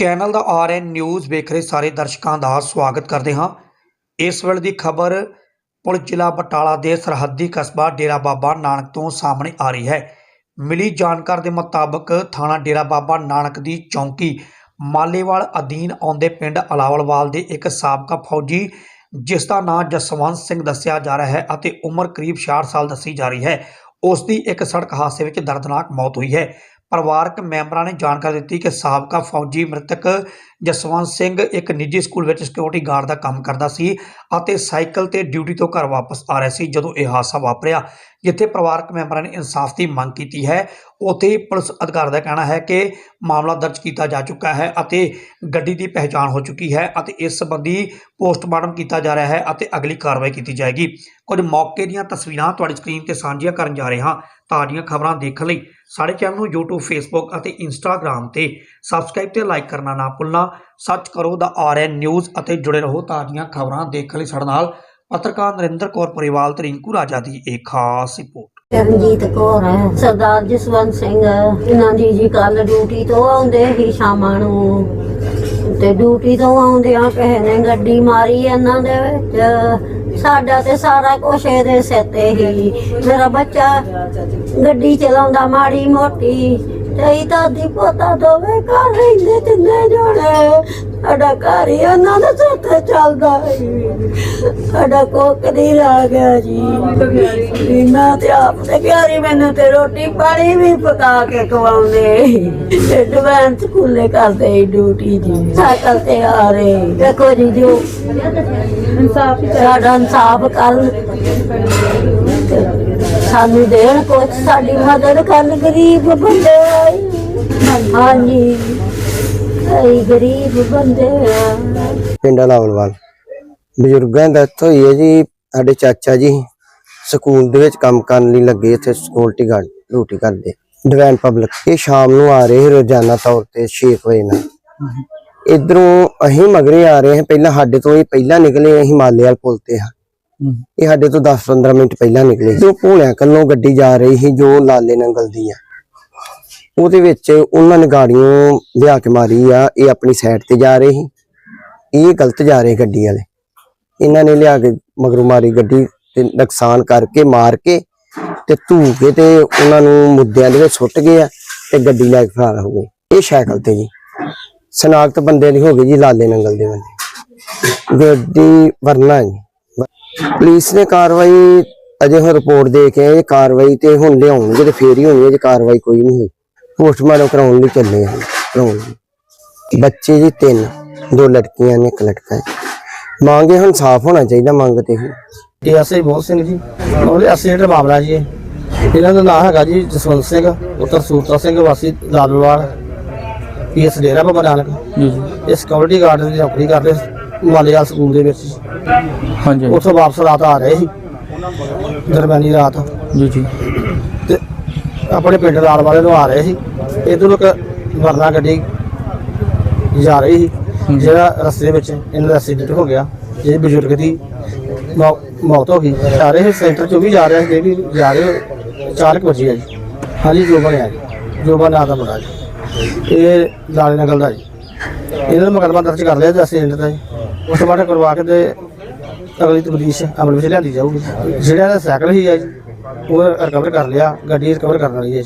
Channel ਦਾ RN news ਵੇਖ ਰਹੇ ਸਾਰੇ ਦਰਸ਼ਕਾਂ ਦਾ ਸਵਾਗਤ ਕਰਦੇ ਹਾਂ। ਇਸ ਵੇਲੇ ਦੀ ਖਬਰ ਪੁਲਿਸ ਜ਼ਿਲ੍ਹਾ ਬਟਾਲਾ ਦੇ ਸਰਹੱਦੀ ਕਸਬਾ ਡੇਰਾ ਬਾਬਾ ਨਾਨਕ ਤੋਂ ਸਾਹਮਣੇ ਆ ਰਹੀ ਹੈ। ਮਿਲੀ ਜਾਣਕਾਰੀ ਦੇ ਮੁਤਾਬਕ ਥਾਣਾ ਡੇਰਾ ਬਾਬਾ ਨਾਨਕ ਦੀ ਚੌਂਕੀ ਮਾਲੇਵਾਲ ਅਧੀਨ ਆਉਂਦੇ ਪਿੰਡ ਅਲਾਵਲਵਾਲ ਦੇ ਇੱਕ ਸਾਬਕਾ ਫੌਜੀ, ਜਿਸ ਦਾ ਨਾਂ ਜਸਵੰਤ ਸਿੰਘ ਦੱਸਿਆ ਜਾ ਰਿਹਾ ਹੈ ਅਤੇ ਉਮਰ ਕਰੀਬ 66 ਸਾਲ ਦੱਸੀ ਜਾ ਰਹੀ ਹੈ। ਉਸ ਦੀ ਇੱਕ ਸੜਕ ਹਾਦਸੇ ਵਿੱਚ ਦਰਦਨਾਕ ਮੌਤ ਹੋਈ ਹੈ। ਪਰਿਵਾਰਕ ਮੈਂਬਰਾਂ ਨੇ ਜਾਣਕਾਰੀ ਦਿੱਤੀ ਕਿ ਸਾਬਕਾ ਫੌਜੀ ਮ੍ਰਿਤਕ ਜਸਵੰਤ ਸਿੰਘ ਇੱਕ ਨਿੱਜੀ ਸਕੂਲ ਵਿੱਚ ਸਿਕਿਉਰਿਟੀ ਗਾਰਡ ਦਾ ਕੰਮ ਕਰਦਾ ਸੀ ਅਤੇ ਸਾਈਕਲ ਤੇ ਡਿਊਟੀ ਤੋਂ ਘਰ ਵਾਪਸ ਆ ਰਿਹਾ ਸੀ ਜਦੋਂ ਇਹ ਹਾਦਸਾ ਵਾਪਰਿਆ, ਜਿੱਥੇ ਪਰਿਵਾਰਕ ਮੈਂਬਰਾਂ ਨੇ ਇਨਸਾਫ ਦੀ ਮੰਗ ਕੀਤੀ ਹੈ। ਉੱਥੇ ਹੀ ਪੁਲਿਸ ਅਧਿਕਾਰੀ ਦਾ ਕਹਿਣਾ ਹੈ ਕਿ ਮਾਮਲਾ ਦਰਜ ਕੀਤਾ ਜਾ ਚੁੱਕਾ ਹੈ ਅਤੇ ਗੱਡੀ ਦੀ ਪਹਿਚਾਣ ਹੋ ਚੁੱਕੀ ਹੈ ਅਤੇ ਇਸ ਸੰਬੰਧੀ ਪੋਸਟਮਾਰਟਮ ਕੀਤਾ ਜਾ ਰਿਹਾ ਹੈ ਅਤੇ ਅਗਲੀ ਕਾਰਵਾਈ ਕੀਤੀ ਜਾਏਗੀ। ਕੁਝ ਮੌਕੇ ਦੀਆਂ ਤਸਵੀਰਾਂ ਤੁਹਾਡੀ ਸਕਰੀਨ ਤੇ ਸਾਂਝੀਆਂ ਕਰਨ ਜਾ ਰਹੇ ਹਾਂ। ਤਾਜ਼ੀਆਂ ਖਬਰਾਂ ਦੇਖਣ ਲਈ ਸਾਡੇ ਚੈਨਲ ਨੂੰ YouTube, Facebook ਅਤੇ Instagram ਤੇ ਸਬਸਕ੍ਰਾਈਬ ਤੇ ਲਾਈਕ ਕਰਨਾ ਨਾ ਭੁੱਲਣਾ। ਸੱਚ ਕਰੋ ਦਾ ਆਰਐਨ ਨਿਊਜ਼ ਅਤੇ ਜੁੜੇ ਰਹੋ ਤਾਜ਼ੀਆਂ ਖਬਰਾਂ ਦੇਖਣ ਲਈ ਸਾਡੇ ਨਾਲ ਪੱਤਰਕਾਰ ਨਰਿੰਦਰ ਕੌਰ ਪਰਿਵਾਲ ਤੇ ਰਿੰਕੂ ਰਾਜਾ ਦੀ ਇੱਕ ਖਾਸ ਰਿਪੋਰਟ। ਰਣਜੀਤ ਕੌਰ ਹੈ ਸਰਦਾਰ ਜਸਵੰਤ ਸਿੰਘ ਇਹਨਾਂ ਦੀ ਜੀ ਕੱਲ ਡਿਊਟੀ ਤੋਂ ਆਉਂਦੇ ਹੀ ਸ਼ਾਮਾਂ ਨੂੰ। ਤੇ ਡਿਊਟੀ ਤੋਂ ਆਉਂਦਿਆਂ ਕਿਸੇ ਨੇ ਗੱਡੀ ਮਾਰੀ ਇਹਨਾਂ ਦੇ ਵਿੱਚ। ਸਾਡਾ ਤੇ ਸਾਰਾ ਕੁਛ ਇਹਦੇ ਸਿਰ ਤੇ ਹੀ। ਮੇਰਾ ਬੱਚਾ ਗੱਡੀ ਚਲਾਉਂਦਾ, ਮਾੜੀ ਮੋਟੀ। ਤੇ ਇਹ ਤਾਂ ਦੀ ਪੋਤਾ ਦੋਵੇਂ ਘਰ ਰਹਿੰਦੇ ਤਿੰਨੇ ਜਣੇ। ਸਾਡਾ ਘਰ ਹੀ ਉਹਨਾਂ ਦੇ ਤੇ ਚੱਲਦਾ ਸੀ। ਸਾਡਾ ਕੋਕ ਨਹੀਂ ਰਹਿ ਗਿਆ ਜੀ। ਮੈਂ ਤੇ ਆਪ ਤੇ ਪਿਆਰੀ ਮੈਨੂੰ ਤੇ ਰੋਟੀ ਪਾਣੀ ਵੀ ਪਕਾ ਕੇ ਖਵਾਉਂਦੇ। ਤੇ ਡਿਵੈਂਸ ਸਕੂਲੇ ਕਰਦੇ ਡਿਊਟੀ ਜੀ। ਸਾਈਕਲ ਤੇ ਆ ਰਹੇ। ਦੇਖੋ ਜੀ ਜੋ ਇਨਸਾਫ ਸਾਡਾ ਇਨਸਾਫ ਕਰਨ ਸਾਨੂੰ ਦੇਣ ਕੁਛ ਸਾਡੀ ਮਦਦ ਕਰਨ ਗਰੀਬ ਬੰਦੇ ਹਾਂਜੀ। ਅਸੀਂ ਗਰੀਬ ਬੰਦੇ ਆ। ਪਿੰਡ ਲਾਵਲਵਾਲ ਬਜ਼ੁਰਗਾਂ ਦੀ ਹੋਈ ਹੈ ਜੀ ਸਾਡੇ ਚਾਚਾ ਜੀ ਸਕੂਲ ਦੇ ਵਿੱਚ ਕੰਮ ਕਰਨ ਲਈ ਲੱਗੇ ਇੱਥੇ ਸਿਕਿਉਰਿਟੀ ਗਾਰਡ ਡਿਊਟੀ ਕਰਦੇ। ਡਿਵੈਨ ਪਬਲਿਕ ਇਹ ਸ਼ਾਮ ਨੂੰ ਆ ਰਹੇ ਰੋਜ਼ਾਨਾ ਤੌਰ ਤੇ 6 ਵਜੇ ਨਾਲ। ਇਧਰੋਂ ਅਸੀਂ ਮਗਰੇ ਆ ਰਹੇ ਹਾਂ ਪਹਿਲਾਂ ਸਾਡੇ ਤੋਂ ਇਹ ਪਹਿਲਾਂ ਨਿਕਲੇ ਅਸੀਂ ਮਾਲੇ ਵਾਲ ਪੁਲ ਤੇ ਹਾਂ। ਇਹ ਸਾਡੇ ਤੋਂ 10-15 ਮਿੰਟ ਪਹਿਲਾਂ ਨਿਕਲੇ ਜੋ ਭੋਲਿਆਂ ਕੱਲੋਂ ਗੱਡੀ ਜਾ ਰਹੀ ਸੀ ਜੋ ਲਾਲੇ ਨੰਗਲ ਦੀ ਆ। ਉਹਦੇ ਵਿੱਚ ਉਹਨਾਂ ਨੇ ਗਾੜੀਆਂ ਲਿਆ ਕੇ ਮਾਰੀ ਆ, ਇਹ ਆਪਣੀ ਸਾਈਡ ਤੇ ਜਾ ਰਹੇ ਸੀ। ਇਹ ਗਲਤ ਜਾ ਰਹੇ ਗੱਡੀ ਵਾਲੇ। ਇਹਨਾਂ ਨੇ ਲਿਆ ਕੇ ਮਗਰੋਂ ਮਾਰੀ ਗੱਡੀ ਤੇ ਨੁਕਸਾਨ ਕਰਕੇ, ਮਾਰ ਕੇ ਤੇ ਧੂ ਕੇ ਤੇ ਉਹਨਾਂ ਨੂੰ ਮੁੱਦਿਆਂ ਦੇ ਵਿੱਚ ਸੁੱਟ ਗਏ ਆ ਤੇ ਗੱਡੀ ਲੈ ਕੇ ਫਰਾਰ ਹੋ ਗਏ। ਇਹ ਸਾਈਕਲ ਤੇ ਜੀ। ਸਨਾਖਤ ਬੰਦੇ ਦੀ ਹੋ ਗਈ ਜੀ, ਲਾਲੇ ਨੰਗਲ ਦੇ ਬੰਦੇ। ਗੱਡੀ ਵਰਨਾ ਜੀ। ਪੁਲਿਸ ਨੇ ਕਾਰਵਾਈ ਅਜੇ ਹੁਣ ਰਿਪੋਰਟ ਦੇ ਕੇ ਕਾਰਵਾਈ ਤੇ ਹੁਣ ਲਿਆਉਣਗੇ ਤੇ ਫੇਰ ਹੀ ਹੋਣੀ ਹੈ ਜੇ ਕਾਰਵਾਈ ਕੋਈ ਨਹੀਂ ਹੋਈ। ਪੋਸਟਮਾਰਟਮ ਕਰਾਉਣ ਲਈ ਚੱਲੇ ਆ ਕਰਾਉਣ ਲਈ। ਬੱਚੇ ਜੀ ਤਿੰਨ ਦੋ ਲੜਕੀਆਂ ਨੇ ਇੱਕ ਲੜਕਾ ਹੈ। ਮੰਗੇ ਹੁਣ ਸਾਫ਼ ਹੋਣਾ ਚਾਹੀਦਾ ਮੰਗ ਤੇ ਹੀ ਇਹ ਐਸਆਈ ਬਹੁਤ ਸਿੰਘ ਜੀ। ਉਹਦੇ ਐਕਸੀਡੈਂਟ ਮਾਮਲਾ ਜੀ ਇਹ। ਇਹਨਾਂ ਦਾ ਨਾਮ ਹੈਗਾ ਜੀ ਜਸਵੰਤ ਸਿੰਘ ਪੁੱਤਰ ਸੂਰਤਾ ਸਿੰਘ ਵਾਸੀ ਲਾਲਵਾਲ ਪੀਐਸ ਡੇਰਾ ਬਾਬਾ ਨਾਨਕ। ਜੀ ਇਹ ਸਿਕਿਉਰਿਟੀ ਗਾਰਡ ਦੀ ਨੌਕਰੀ ਕਰਦੇ ਮਾਲੇਵਾਲ ਸਕੂਲ ਦੇ ਵਿੱਚ। ਹਾਂਜੀ। ਉੱਥੋਂ ਵਾਪਸ ਰਾਤ ਆ ਰਹੇ ਸੀ ਦਰਮਿਆਨੀ ਰਾਤ। ਜੀ ਜੀ। ਆਪਣੇ ਪਿੰਡ ਲਾਲ ਵਾਲੇ ਨੂੰ ਆ ਰਹੇ ਸੀ। ਇਧਰੋਂ ਇੱਕ ਵਰਨਾ ਗੱਡੀ ਜਾ ਰਹੀ ਸੀ ਜਿਹੜਾ ਰਸਤੇ ਵਿੱਚ ਇਹਨਾਂ ਦਾ ਐਕਸੀਡੈਂਟ ਹੋ ਗਿਆ ਜਿਹੜੇ ਬਜ਼ੁਰਗ ਦੀ ਮੌ- ਮੌਤ ਹੋ ਗਈ। ਆ ਰਹੇ ਸੈਂਟਰ ਚੋਂ ਵੀ ਜਾ ਰਹੇ ਸੀ ਇਹ ਵੀ ਜਾ ਰਹੇ ਚਾਲਕ ਵਜੇ ਆ ਜੀ। ਹਾਂਜੀ ਜੋ ਬਣਿਆ ਜੀ। ਜੋ ਬਣਾ ਦਾ ਬਣਾ ਜੀ। ਇਹ ਲਾਲੇ ਨਗਲ ਦਾ ਜੀ। ਇਹਨਾਂ ਦਾ ਮੁਕੱਦਮਾ ਦਰਜ ਕਰ ਲਿਆ ਜੀ ਐਕਸੀਡੈਂਟ ਦਾ ਜੀ। ਉਸ ਤੋਂ ਬਾਅਦ ਕਰਵਾ ਕੇ ਤੇ ਅਗਲੀ ਤਬਦੀਸ਼ ਅਮਲ ਵਿੱਚ ਲਿਆਂਦੀ ਜਾਊਗੀ। ਜਿਹੜਾ ਸਾਈਕਲ ਹੀ ਹੈ ਜੀ ਉਹ ਰਿਕਵਰ ਕਰ ਲਿਆ ਗੱਡੀ ਰਿਕਵਰ ਕਰਨ ਵਾਲੀ ਹੈ